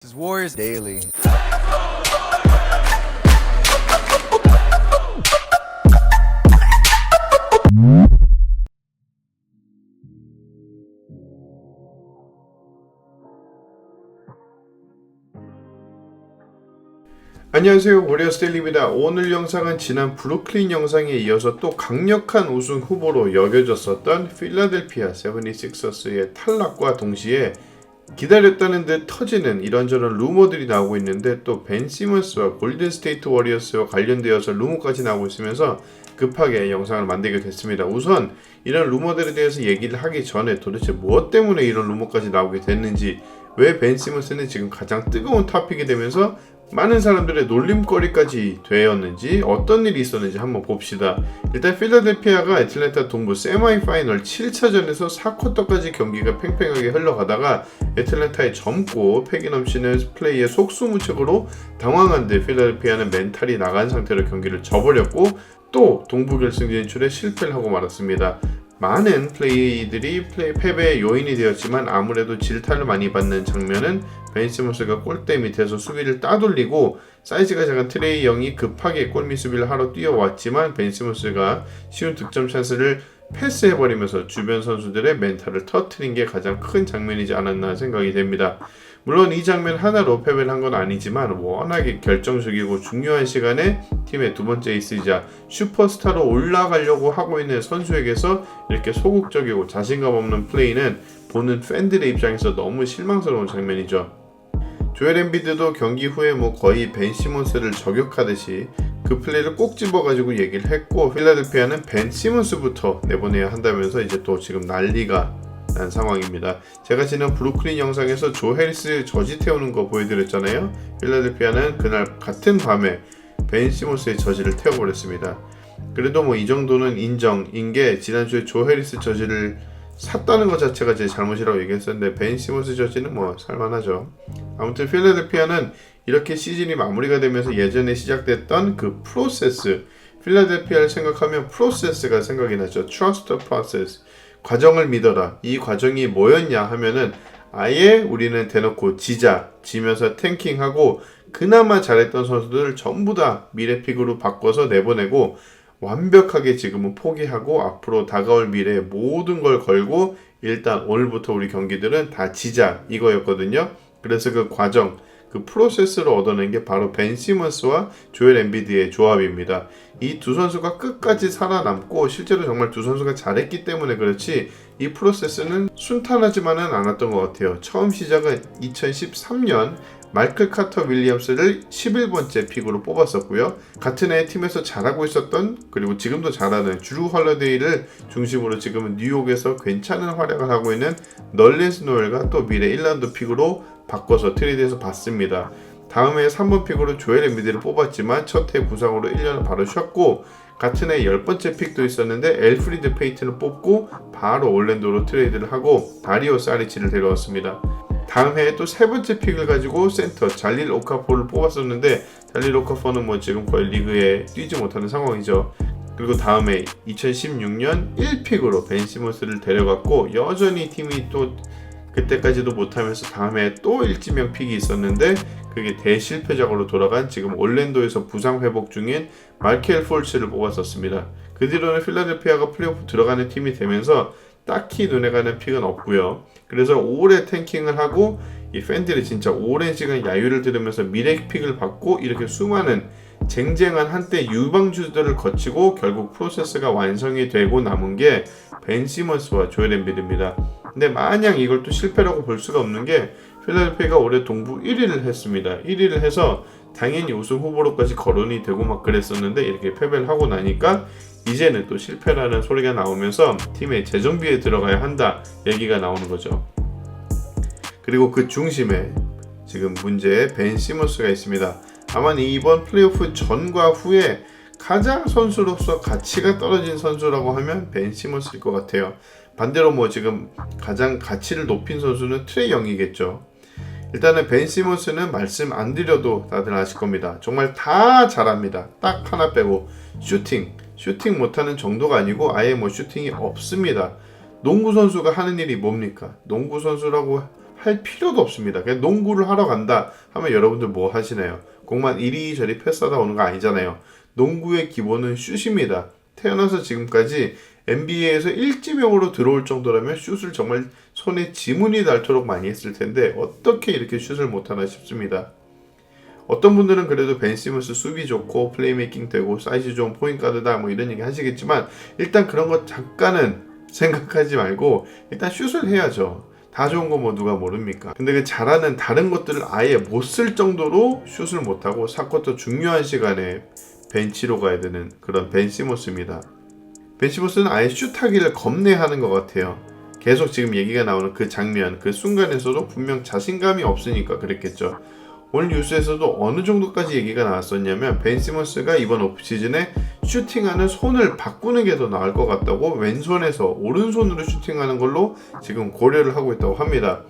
This is Warriors Daily. 안녕하세요 워리어스 데일리입니다. 오늘 영상은 지난 브루클린 영상에 이어서 또 강력한 우승 후보로 여겨졌었던 필라델피아 세븐티식서스의 탈락과 동시에 기다렸다는 듯 터지는 이런저런 루머들이 나오고 있는데 또 벤 시먼스와 골든 스테이트 워리어스와 관련되어서 루머까지 나오고 있으면서 급하게 영상을 만들게 됐습니다. 우선 이런 루머들에 대해서 얘기를 하기 전에 도대체 무엇 때문에 이런 루머까지 나오게 됐는지 왜 벤 시먼스는 지금 가장 뜨거운 토픽이 되면서 많은 사람들의 놀림거리까지 되었는지 어떤 일이 있었는지 한번 봅시다. 일단 필라델피아가 애틀랜타 동부 세마이 파이널 7차전에서 4쿼터까지 경기가 팽팽하게 흘러가다가 애틀랜타의 젊고 패기 넘치는 플레이의 속수무책으로 당황한 듯 필라델피아는 멘탈이 나간 상태로 경기를 져버렸고 또 동부 결승 진출에 실패를 하고 말았습니다. 많은 플레이들이 플레이 패배의 요인이 되었지만 아무래도 질타를 많이 받는 장면은 벤 시몬스가 골대 밑에서 수비를 따돌리고 사이즈가 작은 트레이 영이 급하게 골밑 수비를 하러 뛰어왔지만 벤 시몬스가 쉬운 득점 찬스를 패스해버리면서 주변 선수들의 멘탈을 터트린 게 가장 큰 장면이지 않았나 생각이 됩니다. 물론 이 장면 하나로 패배를 한 건 아니지만 워낙에 결정적이고 중요한 시간에 팀의 두 번째 에이스이자 슈퍼스타로 올라가려고 하고 있는 선수에게서 이렇게 소극적이고 자신감 없는 플레이는 보는 팬들의 입장에서 너무 실망스러운 장면이죠. 조엘 엠비드도 경기 후에 뭐 거의 벤 시몬스를 저격하듯이 그 플레이를 꼭 집어가지고 얘기를 했고 필라델피아는 벤 시몬스부터 내보내야 한다면서 이제 또 지금 난리가 난 상황입니다. 제가 지난 브루클린 영상에서 조 해리스 저지 태우는 거 보여드렸잖아요. 필라델피아는 그날 같은 밤에 벤 시몬스의 저지를 태워버렸습니다. 그래도 뭐 이 정도는 인정인 게 지난주에 조 해리스 저지를 샀다는 것 자체가 제 잘못이라고 얘기했었는데 벤 시몬스 저지는 뭐 살만하죠. 아무튼 필라델피아는 이렇게 시즌이 마무리가 되면서 예전에 시작됐던 그 프로세스 필라델피아를 생각하면 프로세스가 생각이 나죠. Trust the process. 과정을 믿어라. 이 과정이 뭐였냐 하면은 아예 우리는 대놓고 지자, 지면서 탱킹하고 그나마 잘했던 선수들을 전부 다 미래픽으로 바꿔서 내보내고 완벽하게 지금은 포기하고 앞으로 다가올 미래에 모든 걸 걸고 일단 오늘부터 우리 경기들은 다 지자 이거였거든요. 그래서 그 과정, 그 프로세스를 얻어낸 게 바로 벤 시먼스와 조엘 엠비드의 조합입니다. 이 두 선수가 끝까지 살아남고 실제로 정말 두 선수가 잘했기 때문에 그렇지 이 프로세스는 순탄하지만은 않았던 것 같아요. 처음 시작은 2013년 마이클 카터 윌리엄스를 11번째 픽으로 뽑았었고요. 같은 해 팀에서 잘하고 있었던 그리고 지금도 잘하는 주루 헐러데이를 중심으로 지금은 뉴욕에서 괜찮은 활약을 하고 있는 널레스 노엘과 또 미래 1라운드 픽으로 바꿔서 트레이드해서 받습니다. 다음 해 3번 픽으로 조엘 엠비드를 뽑았지만 첫 해 부상으로 1년을 바로 쉬었고 같은 해 10번째 픽도 있었는데 엘프리드 페이튼을 뽑고 바로 올랜도로 트레이드를 하고 다리오 사리치를 데려왔습니다. 다음 해에 또 세 번째 픽을 가지고 센터 잘릴 오카포를 뽑았었는데 잘릴 오카포는 뭐 지금 거의 리그에 뛰지 못하는 상황이죠. 그리고 다음에 2016년 1픽으로 벤 시몬스를 데려갔고 여전히 팀이 또 그때까지도 못하면서 다음에 또 일지명 픽이 있었는데 그게 대실패작으로 돌아간 지금 올랜도에서 부상 회복 중인 마이켈 폴츠를 뽑았었습니다. 그 뒤로는 필라델피아가 플레이오프 들어가는 팀이 되면서 딱히 눈에 가는 픽은 없고요. 그래서 오래 탱킹을 하고 이 팬들이 진짜 오랜 시간 야유를 들으면서 미래 픽을 받고 이렇게 수많은 쟁쟁한 한때 유방주들을 거치고 결국 프로세스가 완성이 되고 남은 게 벤 시먼스와 조엘 엠비드입니다. 근데 마냥 이걸 또 실패라고 볼 수가 없는 게 필라델피아가 올해 동부 1위를 했습니다. 1위를 해서 당연히 우승 후보로까지 거론이 되고 막 그랬었는데 이렇게 패배를 하고 나니까 이제는 또 실패라는 소리가 나오면서 팀의 재정비에 들어가야 한다 얘기가 나오는 거죠. 그리고 그 중심에 지금 문제의 벤 시몬스가 있습니다. 아마 이번 플레이오프 전과 후에 가장 선수로서 가치가 떨어진 선수라고 하면 벤 시몬스일 것 같아요. 반대로 뭐 지금 가장 가치를 높인 선수는 트레이 영이겠죠. 일단은 벤 시몬스는 말씀 안 드려도 다들 아실 겁니다. 정말 다 잘합니다. 딱 하나 빼고 슈팅, 슈팅 못하는 정도가 아니고 아예 뭐 슈팅이 없습니다. 농구 선수가 하는 일이 뭡니까? 농구 선수라고 할 필요도 없습니다. 그냥 농구를 하러 간다 하면 여러분들 뭐 하시나요? 공만 이리저리 패스하다 오는 거 아니잖아요. 농구의 기본은 슛입니다. 태어나서 지금까지 NBA에서 일지명으로 들어올 정도라면 슛을 정말 손에 지문이 닳도록 많이 했을 텐데 어떻게 이렇게 슛을 못하나 싶습니다. 어떤 분들은 그래도 벤 시몬스 수비 좋고 플레이메이킹 되고 사이즈 좋은 포인트 가드다 뭐 이런 얘기 하시겠지만 일단 그런 거 잠깐은 생각하지 말고 일단 슛을 해야죠. 다 좋은 거 뭐 누가 모릅니까? 근데 그 잘하는 다른 것들을 아예 못 쓸 정도로 슛을 못하고 사쿼터 중요한 시간에 벤치로 가야 되는 그런 벤 시몬스입니다. 벤 시몬스는 아예 슛하기를 겁내하는 것 같아요. 계속 지금 얘기가 나오는 그 장면, 그 순간에서도 분명 자신감이 없으니까 그랬겠죠. 오늘 뉴스에서도 어느 정도까지 얘기가 나왔었냐면 벤 시몬스가 이번 오프시즌에 슈팅하는 손을 바꾸는 게 더 나을 것 같다고 왼손에서 오른손으로 슈팅하는 걸로 지금 고려를 하고 있다고 합니다.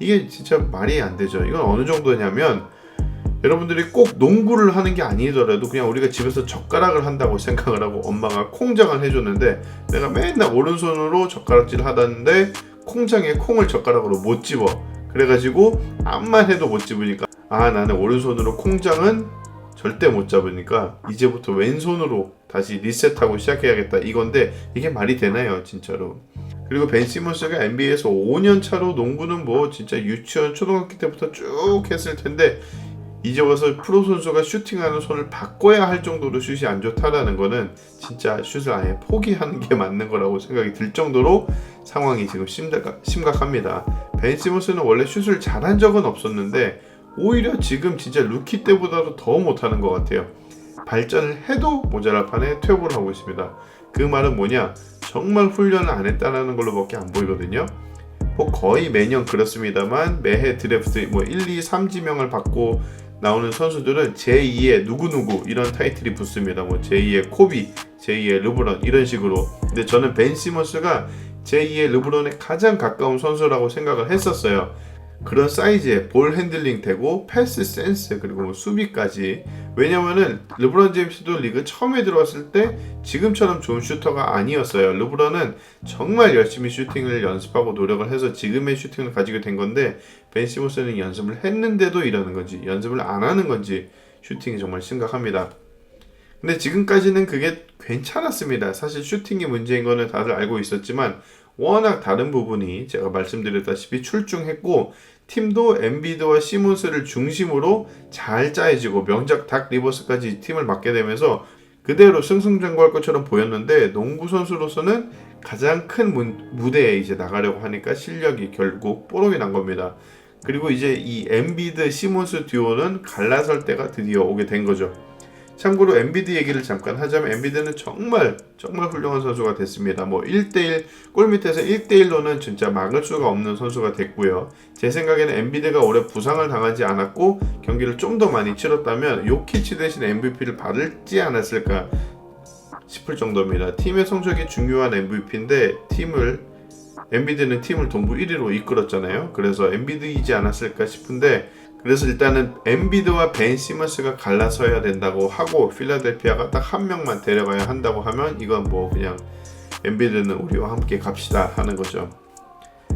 이게 진짜 말이 안 되죠. 이건 어느 정도냐면 여러분들이 꼭 농구를 하는 게 아니더라도 그냥 우리가 집에서 젓가락을 한다고 생각을 하고 엄마가 콩장을 해줬는데 내가 맨날 오른손으로 젓가락질 하다는데 콩장에 콩을 젓가락으로 못 집어. 그래가지고 암만 해도 못 집으니까. 아 나는 오른손으로 콩장은 절대 못 잡으니까 이제부터 왼손으로 다시 리셋하고 시작해야겠다. 이건데 이게 말이 되나요 진짜로? 그리고 벤 시몬스가 NBA에서 5년 차로 농구는 뭐 진짜 유치원 초등학교 때부터 쭉 했을 텐데 이제 와서 프로 선수가 슈팅하는 손을 바꿔야 할 정도로 슛이 안 좋다라는 거는 진짜 슛을 아예 포기하는 게 맞는 거라고 생각이 들 정도로 상황이 지금 심각, 심각합니다. 벤 시몬스는 원래 슛을 잘한 적은 없었는데 오히려 지금 진짜 루키 때보다도 더 못하는 것 같아요. 발전을 해도 모자랄 판에 퇴보를 하고 있습니다. 그 말은 뭐냐? 정말 훈련을 안 했다라는 걸로밖에 안 보이거든요. 뭐 거의 매년 그렇습니다만 매해 드래프트 뭐 1, 2, 3 지명을 받고 나오는 선수들은 제2의 누구누구 이런 타이틀이 붙습니다. 뭐 제2의 코비, 제2의 르브론 이런 식으로. 근데 저는 벤 시몬스가 제2의 르브론에 가장 가까운 선수라고 생각을 했었어요. 그런 사이즈에 볼 핸들링 되고 패스 센스 그리고 뭐 수비까지. 왜냐면은 르브론 제임스도 리그 처음에 들어왔을 때 지금처럼 좋은 슈터가 아니었어요. 르브론은 정말 열심히 슈팅을 연습하고 노력을 해서 지금의 슈팅을 가지게 된 건데 벤 시몬스는 연습을 했는데도 이러는 건지 연습을 안 하는 건지 슈팅이 정말 심각합니다. 근데 지금까지는 그게 괜찮았습니다. 사실 슈팅이 문제인 거는 다들 알고 있었지만 워낙 다른 부분이 제가 말씀드렸다시피 출중했고 팀도 엠비드와 시몬스를 중심으로 잘 짜여지고 명작 닥 리버스까지 팀을 맡게 되면서 그대로 승승장구할 것처럼 보였는데 농구 선수로서는 가장 큰 문, 무대에 이제 나가려고 하니까 실력이 결국 뽀록이 난 겁니다. 그리고 이제 이 엠비드 시몬스 듀오는 갈라설 때가 드디어 오게 된 거죠. 참고로 엔비드 얘기를 잠깐 하자면 엔비드는 정말 정말 훌륭한 선수가 됐습니다. 뭐 1대1 골 밑에서 1대1로는 진짜 막을 수가 없는 선수가 됐고요. 제 생각에는 엔비드가 올해 부상을 당하지 않았고 경기를 좀 더 많이 치렀다면 요키치 대신 MVP를 받을지 않았을까 싶을 정도입니다. 팀의 성적이 중요한 MVP인데 팀을 엔비드는 팀을 동부 1위로 이끌었잖아요. 그래서 엔비드이지 않았을까 싶은데 그래서 일단은 엠비드와 벤 시먼스가 갈라서야 된다고 하고 필라델피아가 딱 한 명만 데려가야 한다고 하면 이건 뭐 그냥 엠비드는 우리와 함께 갑시다 하는 거죠.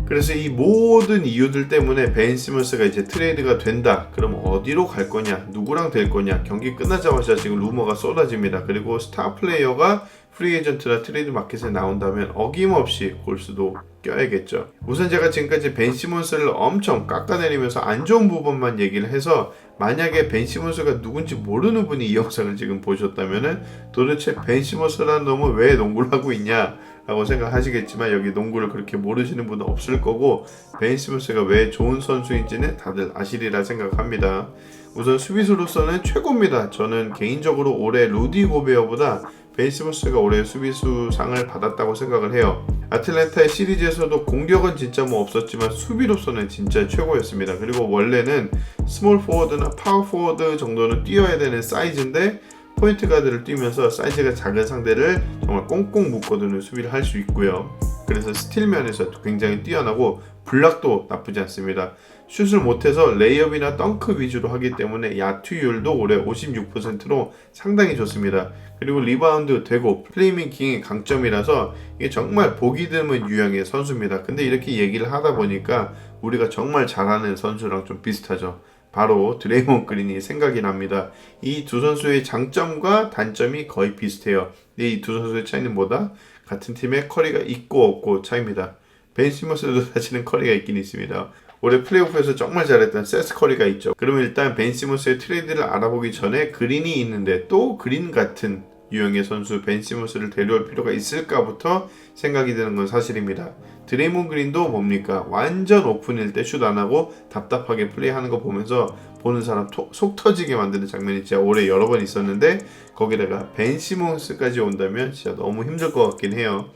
그래서 이 모든 이유들 때문에 벤 시먼스가 이제 트레이드가 된다. 그럼 어디로 갈 거냐? 누구랑 될 거냐? 경기 끝나자마자 지금 루머가 쏟아집니다. 그리고 스타 플레이어가 프리 에이전트나 트레이드 마켓에 나온다면 어김없이 골수도 껴야겠죠. 우선 제가 지금까지 벤 시몬스를 엄청 깎아내리면서 안 좋은 부분만 얘기를 해서 만약에 벤 시몬스가 누군지 모르는 분이 이 영상을 지금 보셨다면은 도대체 벤 시몬스라는 놈은 왜 농구를 하고 있냐? 라고 생각하시겠지만 여기 농구를 그렇게 모르시는 분은 없을 거고 벤 시몬스가 왜 좋은 선수인지는 다들 아시리라 생각합니다. 우선 수비수로서는 최고입니다. 저는 개인적으로 올해 루디 고베어보다 벤 시몬스가 올해 수비수상을 받았다고 생각을 해요. 아틀란타의 시리즈에서도 공격은 진짜 뭐 없었지만 수비로서는 진짜 최고였습니다. 그리고 원래는 스몰 포워드나 파워 포워드 정도는 뛰어야 되는 사이즈인데 포인트 가드를 뛰면서 사이즈가 작은 상대를 정말 꽁꽁 묶어두는 수비를 할 수 있고요. 그래서 스틸 면에서 굉장히 뛰어나고 블락도 나쁘지 않습니다. 슛을 못해서 레이업이나 덩크 위주로 하기 때문에 야투율도 올해 56%로 상당히 좋습니다. 그리고 리바운드 되고 플레이밍킹이 강점이라서 이게 정말 보기 드문 유형의 선수입니다. 근데 이렇게 얘기를 하다 보니까 우리가 정말 잘하는 선수랑 좀 비슷하죠. 바로 드레이몬 그린이 생각이 납니다. 이 두 선수의 장점과 단점이 거의 비슷해요. 이 두 선수의 차이는 뭐다? 같은 팀에 커리가 있고 없고 차이입니다. 벤 시머스도 사실은 커리가 있긴 있습니다. 올해 플레이오프에서 정말 잘했던 세스 커리가 있죠. 그러면 일단 벤 시머스의 트레이드를 알아보기 전에 그린이 있는데 또 그린 같은 유형의 선수 벤 시머스를 데려올 필요가 있을까부터 생각이 드는 건 사실입니다. 드레이몬 그린도 뭡니까? 완전 오픈일 때 슛 안 하고 답답하게 플레이하는 거 보면서 보는 사람 토- 속 터지게 만드는 장면이 진짜 올해 여러 번 있었는데 거기다가 벤 시몬스까지 온다면 진짜 너무 힘들 것 같긴 해요.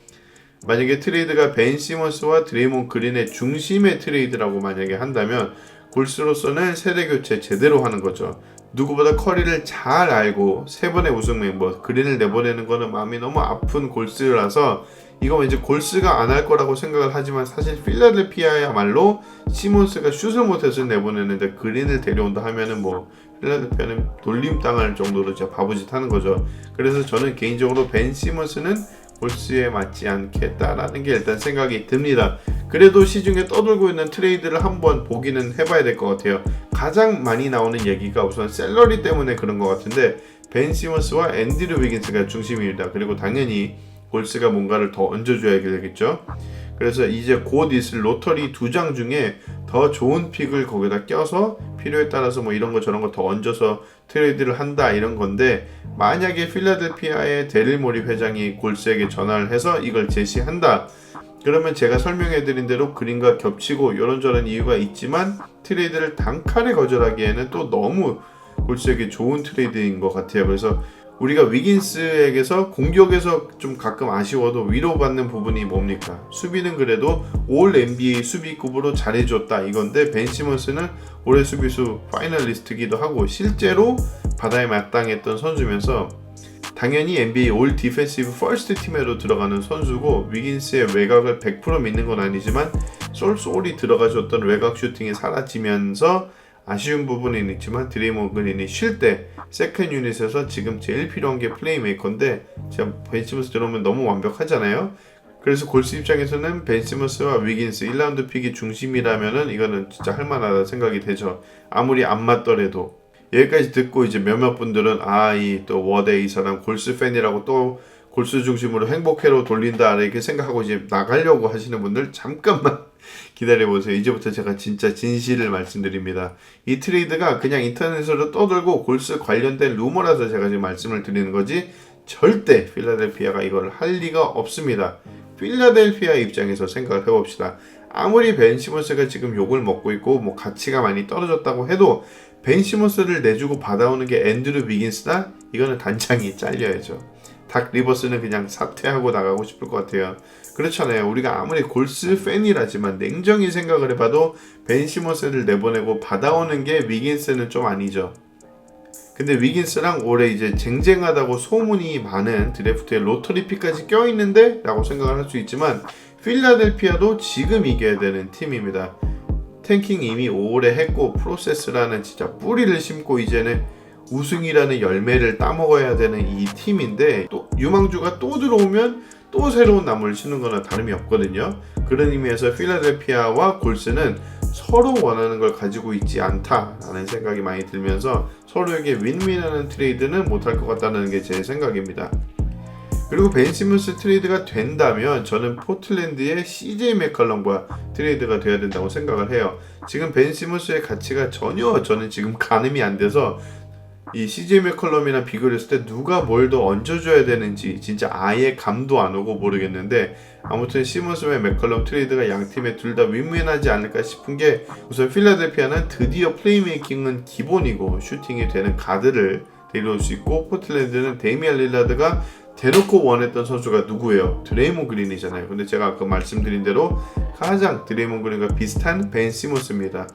만약에 트레이드가 벤 시몬스와 드레이몬 그린의 중심의 트레이드라고 만약에 한다면 골스로서는 세대 교체 제대로 하는 거죠. 누구보다 커리를 잘 알고 세 번의 우승 멤버 그린을 내보내는 거는 마음이 너무 아픈 골스라서 이거 왠지 골스가 안 할 거라고 생각을 하지만 사실 필라델피아야말로 시몬스가 슛을 못해서 내보내는데 그린을 데려온다 하면은 뭐 필라델피아는 돌림 당할 정도로 진짜 바보짓 하는 거죠. 그래서 저는 개인적으로 벤 시몬스는 골스에 맞지 않겠다라는 게 일단 생각이 듭니다. 그래도 시중에 떠돌고 있는 트레이드를 한번 보기는 해봐야 될 것 같아요. 가장 많이 나오는 얘기가 우선 셀러리 때문에 그런 것 같은데 벤 시몬스와 앤디루 위긴스가 중심입니다. 그리고 당연히 골스가 뭔가를 더 얹어줘야 되겠죠. 그래서 이제 곧 있을 로터리 두 장 중에 더 좋은 픽을 거기다 껴서 필요에 따라서 뭐 이런 거 저런 거 더 얹어서 트레이드를 한다 이런 건데 만약에 필라델피아의 데릴 모리 회장이 골스에게 전화를 해서 이걸 제시한다. 그러면 제가 설명해드린 대로 그림과 겹치고 이런저런 이유가 있지만 트레이드를 단칼에 거절하기에는 또 너무 골스에게 좋은 트레이드인 것 같아요. 그래서 우리가 위긴스에게서 공격에서 좀 가끔 아쉬워도 위로받는 부분이 뭡니까? 수비는 그래도 올 NBA 수비급으로 잘해줬다 이건데 벤 시몬스는 올해 수비수 파이널리스트기도 하고 실제로 바다에 마땅했던 선수면서 당연히 NBA 올 디펜시브 퍼스트 팀에도 들어가는 선수고 위긴스의 외곽을 100% 믿는 건 아니지만 쏠쏠이 들어가줬던 외곽 슈팅이 사라지면서 아쉬운 부분은 있지만 드레이몬 그린이 쉴 때 세컨 유닛에서 지금 제일 필요한 게 플레이메이커인데 제가 벤시머스 들어오면 너무 완벽하잖아요. 그래서 골스 입장에서는 벤시머스와 위긴스 1라운드 픽이 중심이라면은 이거는 진짜 할만하다 생각이 되죠. 아무리 안 맞더라도 여기까지 듣고 이제 몇몇 분들은 아 이 또 워데 이 사람 골스 팬이라고 또 골스 중심으로 행복회로 돌린다 이렇게 생각하고 이제 나가려고 하시는 분들 잠깐만 기다려보세요. 이제부터 제가 진짜 진실을 말씀드립니다. 이 트레이드가 그냥 인터넷으로 떠들고 골스 관련된 루머라서 제가 지금 말씀을 드리는 거지 절대 필라델피아가 이걸 할 리가 없습니다. 필라델피아 입장에서 생각을 해봅시다. 아무리 벤 시몬스가 지금 욕을 먹고 있고 뭐 가치가 많이 떨어졌다고 해도 벤 시몬스를 내주고 받아오는 게 앤드루 비긴스다? 이거는 단장이 잘려야죠. 닥 리버스는 그냥 사퇴하고 나가고 싶을 것 같아요. 그렇잖아요. 우리가 아무리 골스 팬이라지만 냉정히 생각을 해봐도 벤 시몬스를 내보내고 받아오는 게 위긴스는 좀 아니죠. 근데 위긴스랑 올해 이제 쟁쟁하다고 소문이 많은 드래프트에 로터리 픽까지 껴있는데? 라고 생각을 할 수 있지만 필라델피아도 지금 이겨야 되는 팀입니다. 탱킹 이미 오래 했고 프로세스라는 진짜 뿌리를 심고 이제는 우승이라는 열매를 따먹어야 되는 이 팀인데 또 유망주가 또 들어오면 또 새로운 나무를 심는 거나 다름이 없거든요. 그런 의미에서 필라델피아와 골스는 서로 원하는 걸 가지고 있지 않다라는 생각이 많이 들면서 서로에게 윈윈하는 트레이드는 못할 것 같다는 게 제 생각입니다. 그리고 벤 시몬스 트레이드가 된다면 저는 포틀랜드의 CJ 맥컬럼과 트레이드가 돼야 된다고 생각을 해요. 지금 벤 시몬스의 가치가 전혀 저는 지금 가늠이 안 돼서 이 CJ 맥컬럼이랑 비교를 했을 때 누가 뭘 더 얹어줘야 되는지 진짜 아예 감도 안 오고 모르겠는데 아무튼 시몬스와 맥컬럼 트레이드가 양 팀에 둘 다 윈윈하지 않을까 싶은 게 우선 필라델피아는 드디어 플레이메이킹은 기본이고 슈팅이 되는 가드를 데려올 수 있고 포틀랜드는 데미안 릴라드가 대놓고 원했던 선수가 누구예요? 드레이몬 그린이잖아요. 근데 제가 아까 말씀드린 대로 가장 드레이몬 그린과 비슷한 벤 시몬스입니다.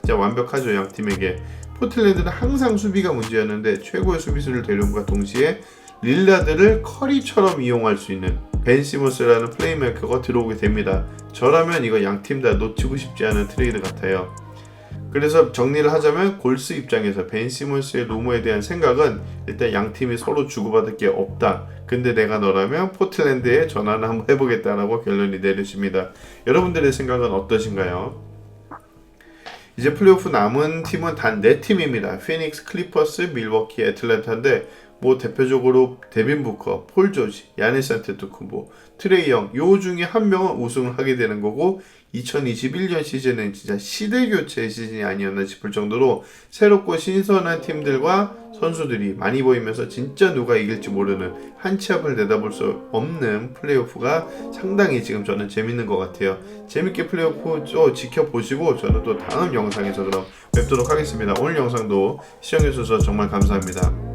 진짜 완벽하죠 양 팀에게. 포틀랜드는 항상 수비가 문제였는데 최고의 수비수를 데려옴과 동시에 릴라드를 커리처럼 이용할 수 있는 벤 시몬스라는 플레이메이커가 들어오게 됩니다. 저라면 이거 양 팀 다 놓치고 싶지 않은 트레이드 같아요. 그래서 정리를 하자면 골스 입장에서 벤 시몬스의 루머에 대한 생각은 일단 양 팀이 서로 주고받을 게 없다. 근데 내가 너라면 포틀랜드에 전화를 한번 해보겠다라고 결론이 내려집니다. 여러분들의 생각은 어떠신가요? 이제 플레이오프 남은 팀은 단네 팀입니다. 피닉스, 클리퍼스, 밀워키, 애틀랜타인데 뭐 대표적으로 데빈 부커, 폴 조지, 야니스 안테토쿤보, 트레이 영, 요 중에 한 명은 우승을 하게 되는 거고 2021년 시즌은 진짜 시대 교체 시즌이 아니었나 싶을 정도로 새롭고 신선한 팀들과 선수들이 많이 보이면서 진짜 누가 이길지 모르는 한 치 앞을 내다볼 수 없는 플레이오프가 상당히 지금 저는 재밌는 것 같아요. 재밌게 플레이오프 좀 지켜보시고 저는 또 다음 영상에서 그럼 뵙도록 하겠습니다. 오늘 영상도 시청해주셔서 정말 감사합니다.